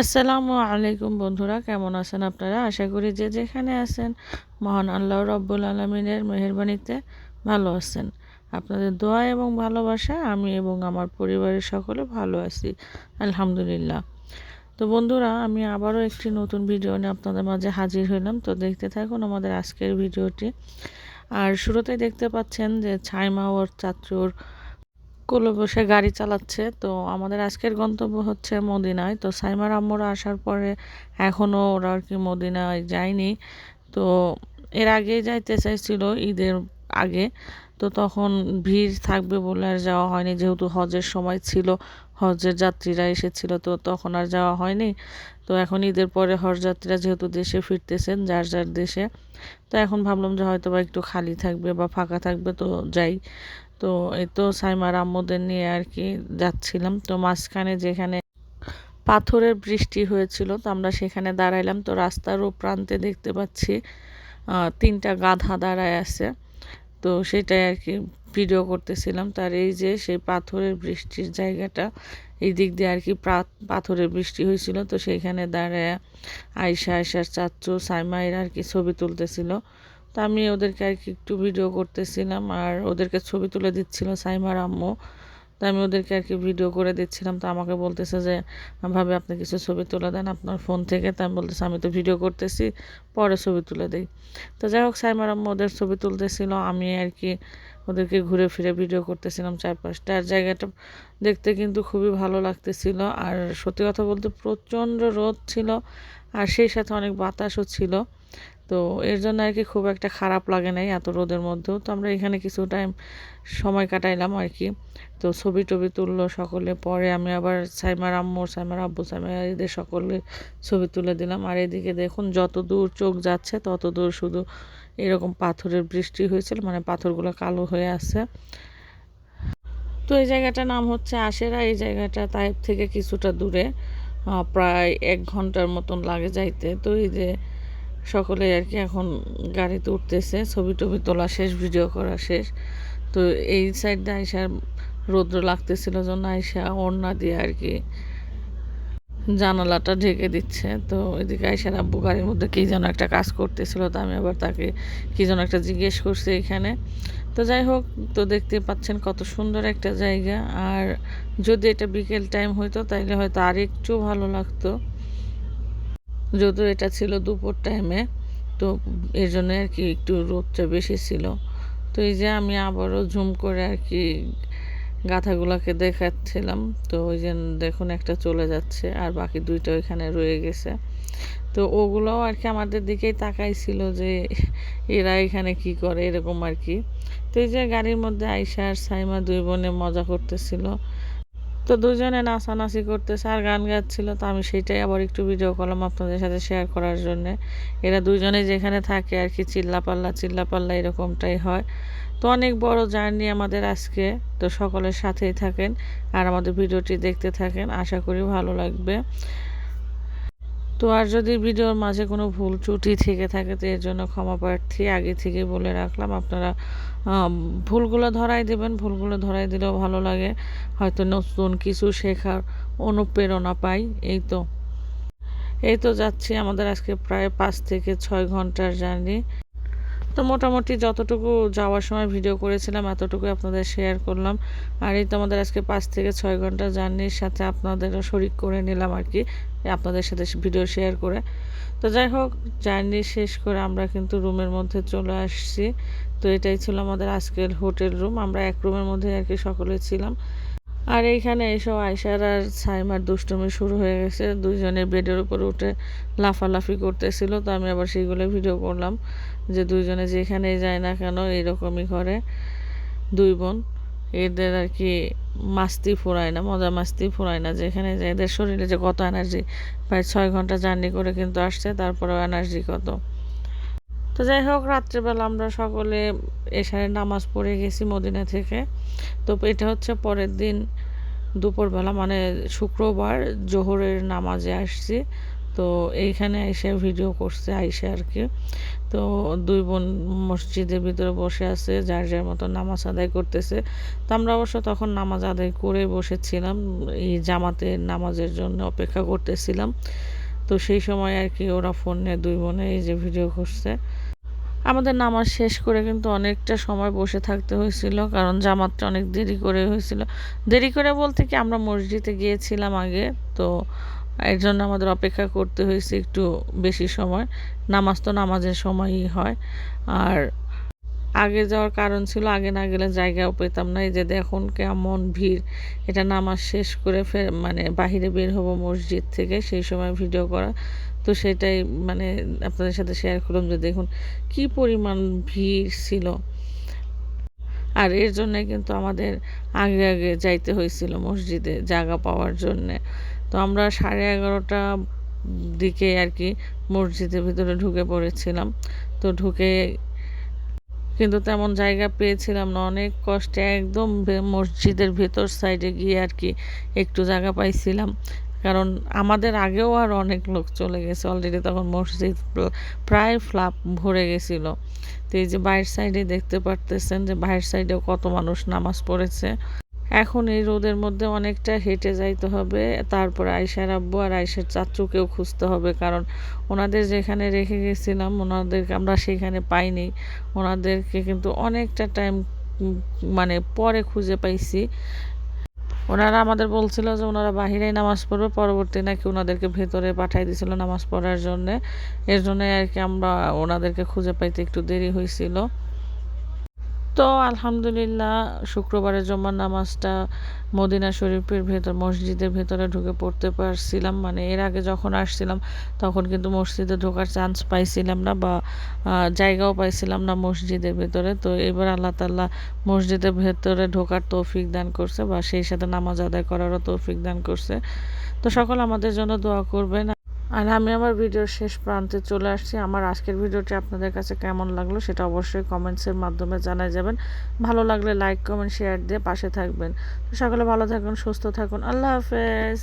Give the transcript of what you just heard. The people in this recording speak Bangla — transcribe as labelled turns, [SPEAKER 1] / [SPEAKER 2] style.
[SPEAKER 1] আসসালামু আলাইকুম বন্ধুরা, কেমন আছেন আপনারা? আশা করি যে যেখানে আছেন, মহান আল্লাহ রব্বুল আলমিনের মেহরবানিতে ভালো আছেন। আপনাদের দোয়া এবং ভালোবাসা, আমি এবং আমার পরিবারের সকলে ভালো আছি, আলহামদুলিল্লাহ। তো বন্ধুরা, আমি আবারও একটি নতুন ভিডিও নিয়ে আপনাদের মাঝে হাজির হইলাম। তো দেখতে থাকুন আমাদের আজকের ভিডিওটি। আর শুরুতে দেখতে পাচ্ছেন যে ছাইমা ওর চাচুর কোলে বসে গাড়ি চালাচ্ছে। তো আমাদের আজকের গন্তব্য হচ্ছে মদিনায়। তো সাইমার আম্মুরা আসার পরে এখনও ওরা আর কি মদিনায় যায়নি। তো এর আগেই যাইতে চাইছিল ঈদের আগে। তো তখন ভিড় থাকবে বলে আর যাওয়া হয়নি। যেহেতু হজের সময় ছিল, হজের যাত্রীরা এসেছিল, তো তখন আর যাওয়া হয়নি। তো এখন ঈদের পরে হজ যাত্রীরা যেহেতু দেশে ফিরতেছেন, যার যার দেশে। তো এখন ভাবলাম যে হয়তো বা একটু খালি থাকবে বা ফাঁকা থাকবে, তো যাই। তো এই তো সাইমার আম্মুদের নিয়ে আর কি যাচ্ছিলাম। তো মাঝখানে যেখানে পাথরের বৃষ্টি হয়েছিল, তো আমরা সেখানে দাঁড়াইলাম। তো রাস্তার ও প্রান্তে দেখতে পাচ্ছি তিনটা গাধা দাঁড়ায় আছে। তো সেটাই আর কি ভিডিও করতেছিলাম। তার এই যে সেই পাথরের বৃষ্টির জায়গাটা, এই দিক দিয়ে আর কি পাথরের বৃষ্টি হয়েছিল। তো সেইখানে দাঁড়ায় আয়সা আয়সার চাচ্চু সাইমা এরা আর কি ছবি তুলতেছিল। তো আমি ওদেরকে আর কি একটু ভিডিও করতেছিলাম, আর ওদেরকে ছবি তুলে দিচ্ছিল সাইমার আম্মু। তো আমি ওদেরকে আর কি ভিডিও করে দিচ্ছিলাম। তো আমাকে বলতেছে যে, ভাবে, আপনি কিছু ছবি তুলে দেন আপনার ফোন থেকে। তো আমি বলতেছি, আমি তো ভিডিও করতেছি, পরে ছবি তুলে দিই। তো যাই হোক, সাইমার আম্মু ওদের ছবি তুলতেছিল। আমি আর কি ওদেরকে ঘুরে ফিরে ভিডিও করতেছিলাম চারপাশটা। আর জায়গাটা দেখতে কিন্তু খুবই ভালো লাগতেছিল। আর সত্যি কথা বলতে প্রচণ্ড রোদ ছিল, আর সেই সাথে অনেক বাতাসও ছিল। তো এর জন্য আর কি খুব একটা খারাপ লাগে নাই এত রোদের মধ্যেও। তো আমরা এখানে কিছু টাইম সময় কাটাইলাম আর কি। তো ছবি টবি তুললো সকলে, পরে আমি আবার সাইমার আম্মু সাইমার আব্বু, সাইমার এদের সকলে ছবি তুলে দিলাম। আর এদিকে দেখুন, যত দূর চোখ যাচ্ছে, তত দূর শুধু এরকম পাথরের বৃষ্টি হয়েছিল মানে পাথরগুলো কালো হয়ে আছে। তো এই জায়গাটার নাম হচ্ছে আশেরা। এই জায়গাটা তাইপ থেকে কিছুটা দূরে প্রায় এক ঘণ্টার মতন লাগে যাইতে। তো এই যে সকলে আর কি এখন গাড়িতে উঠতেছে, ছবি টবি তোলা শেষ ভিডিও করা শেষ। তো এই সাইডটা আইসা রৌদ্র লাগতেছিল জন্য আইসা ওড়না দিয়ে আর কি জানালাটা ঢেকে দিচ্ছে। তো এদিকে আইসার আব্বু গাড়ির মধ্যে কী যেন একটা কাজ করতেছিল, তো আমি আবার তাকে কী যেন একটা জিজ্ঞেস করছি এখানে। তো যাই হোক, তো দেখতে পাচ্ছেন কত সুন্দর একটা জায়গা। আর যদি এটা বিকেল টাইম হইতো, তাইলে হয়তো আর একটু ভালো লাগতো। যদিও এটা ছিল দুপুর টাইমে তো এর জন্য আর কি একটু রোদটা বেশি ছিল। তো এই যে আমি আবারও ঝুম করে আর কি গাথাগুলোকে দেখাচ্ছিলাম। তো ওই যে দেখুন একটা চলে যাচ্ছে আর বাকি দুইটা ওইখানে রয়ে গেছে। তো ওগুলোও আর কি আমাদের দিকেই তাকাইছিল যে এরা এখানে কি করে, এরকম আর কি। তো এই যে গাড়ির মধ্যে আইসা আর সাইমা দুই বোনে মজা করতেছিল। তো দুজনে নাচানাচি করতেছে আর গান গাচ্ছিল, তো আমি সেটাই আবার একটু ভিডিও করলাম আপনাদের সাথে শেয়ার করার জন্যে। এরা দুজনে যেখানে থাকে আর কি, চিল্লাপাল্লা চিল্লাপাল্লা এরকমটাই হয়। তো অনেক বড় জার্নি আমাদের আজকে, তো সকলের সাথেই থাকেন আর আমাদের ভিডিওটি দেখতে থাকেন, আশা করি ভালো লাগবে। তো আর যদি ভিডিওর মাঝে কোনো ভুল ত্রুটি থেকে থাকে, তো এর জন্য ক্ষমা প্রার্থী আগে থেকে বলে রাখলাম, আপনারা ভুলগুলো ধরাই দেবেন, ভুলগুলো ধরাই দিলেও ভালো লাগে। হয়তো নতুন কিছু শেখার অনুপ্রেরণা পাই, এই তো। এই তো যাচ্ছি আমাদের আজকে প্রায় পাঁচ থেকে ছয় ঘণ্টার জার্নি। তো মোটামুটি যতটুকু যাওয়ার সময় ভিডিও করেছিলাম এতটুকু আপনাদের শেয়ার করলাম। আর এই তো আমাদের আজকে পাঁচ থেকে ছয় ঘণ্টা জার্নির সাথে আপনাদেরও শরিক করে নিলাম আর কি আপনাদের সাথে ভিডিও শেয়ার করে। তো যাই হোক, জার্নি শেষ করে আমরা কিন্তু রুমের মধ্যে চলে আসছি। তো এটাই ছিল আমাদের আজকের হোটেল রুম আমরা এক রুমের মধ্যে আর কি সকলে ছিলাম। আর এইখানে এসব আয়সার আর সাইমার দুষ্টুমি শুরু হয়ে গেছে। দুইজনের বেডের উপর উঠে লাফালাফি করতেছিল, তো আমি আবার সেইগুলো ভিডিও করলাম যে দুইজনে যেখানেই যায় না কেন এইরকমই করে। দুই বোন, এদের আর কি মাস্তি ফুরায় না, মজা মাস্তি ফুরায় না। যেখানে যায় এদের শরীরে যে কত এনার্জি প্রায় ছয় ঘণ্টা জার্নি করে কিন্তু আসছে, তারপরেও এনার্জি কত। তো যাই হোক, রাত্রেবেলা আমরা সকলে এসারে নামাজ পড়ে গেছি মদিনা থেকে। তো এটা হচ্ছে পরের দিন। দুপুরবেলা মানে শুক্রবার জোহরের নামাজে আসছি। তো এইখানে এসে ভিডিও করছে আইসে আর কি। তো দুই বোন মসজিদের ভিতরে বসে আছে, যার যার মতো নামাজ আদায় করতেছে। তো আমরা অবশ্য তখন নামাজ আদায় করে বসেছিলাম, এই জামাতের নামাজের জন্য অপেক্ষা করতেছিলাম। তো সেই সময় আর কি ওরা ফোনে দুই বোনে এই যে ভিডিও করছে। আমাদের নামাজ শেষ করে কিন্তু অনেকটা সময় বসে থাকতে হয়েছিল, কারণ জামাতটা অনেক দেরি করে হয়েছিল। দেরি করে বলতে কি, আমরা মসজিদে গিয়েছিলাম আগে, তো এর জন্য আমাদের অপেক্ষা করতে হয়েছে একটু বেশি সময়। নামাজ তো নামাজের সময়ই হয়। আর আগে যাওয়ার কারণ ছিল, আগে না গেলে জায়গাও পেতাম না। এই যে দেখুন কেমন ভিড়। এটা নামাজ শেষ করে ফের মানে বাহিরে বের হব মসজিদ থেকে, সেই সময় ভিডিও করা। তো সেটাই মানে আপনাদের সাথে শেয়ার করলাম যে দেখুন কি পরিমাণ ভিড় ছিল। আর এর জন্য কিন্তু আমাদের আগে আগে যাইতে হয়েছিল মসজিদে জায়গা পাওয়ার জন্যে। তো আমরা সাড়ে এগারোটা দিকে আর কি মসজিদের ভিতরে ঢুকে পড়েছিলাম। তো ঢুকে কিন্তু তেমন জায়গা পেয়েছিলাম না, অনেক কষ্টে একদম মসজিদের ভেতর সাইডে গিয়ে আর কি একটু জায়গা পাইছিলাম। কারণ আমাদের আগেও আর অনেক লোক চলে গেছে অলরেডি তখন মসজিদ প্রায় ফ্লাপ ভরে গেছিল। তো এই যে বাইরের সাইডে দেখতে পারতেছেন যে বাইরের সাইডেও কত মানুষ নামাজ পড়েছে। এখন এই রোদের মধ্যে অনেকটা হেঁটে যাইতে হবে, তারপর আয়সার আব্বু আর আয়সার চাচুকেও খুঁজতে হবে, কারণ ওনাদের যেখানে রেখে গেছিলাম, ওনাদেরকে আমরা সেখানে পাইনি। ওনাদেরকে কিন্তু অনেকটা টাইম মানে পরে খুঁজে পাইছি। ওনারা আমাদের বলছিল যে ওনারা বাহিরেই নামাজ পড়বে, পরবর্তী নাকি ওনাদেরকে ভেতরে পাঠাই দিয়েছিল নামাজ পড়ার জন্যে। এর জন্যে আর কি আমরা ওনাদেরকে খুঁজে পাইতে একটু দেরি হয়েছিল তো আলহামদুলিল্লাহ, শুক্রবারের জমার নামাজটা মদিনা শরীফের ভেতর, মসজিদের ভেতরে ঢুকে পড়তে পারছিলাম। মানে এর আগে যখন আসছিলাম, তখন কিন্তু মসজিদে ঢোকার চান্স পাইছিলাম না বা জায়গাও পাইছিলাম না মসজিদের ভেতরে। তো এবার আল্লাহ তাল্লাহ মসজিদের ভেতরে ঢোকার তৌফিক দান করছে বা সেই সাথে নামাজ আদায় করারও তৌফিক দান করছে। তো সকল আমাদের জন্য দোয়া করবেন। আর আমি আমার ভিডিওর শেষ প্রান্তে চলে আসছি। আমার আজকের ভিডিওটি আপনাদের কাছে কেমন লাগল সেটা অবশ্যই কমেন্টসের মাধ্যমে জানাই যাবেন। ভালো লাগলে লাইক কমেন্ট শেয়ার দিয়ে পাশে থাকবেন। তো সকলে ভালো থাকুন, সুস্থ থাকুন। আল্লাহ হাফেজ।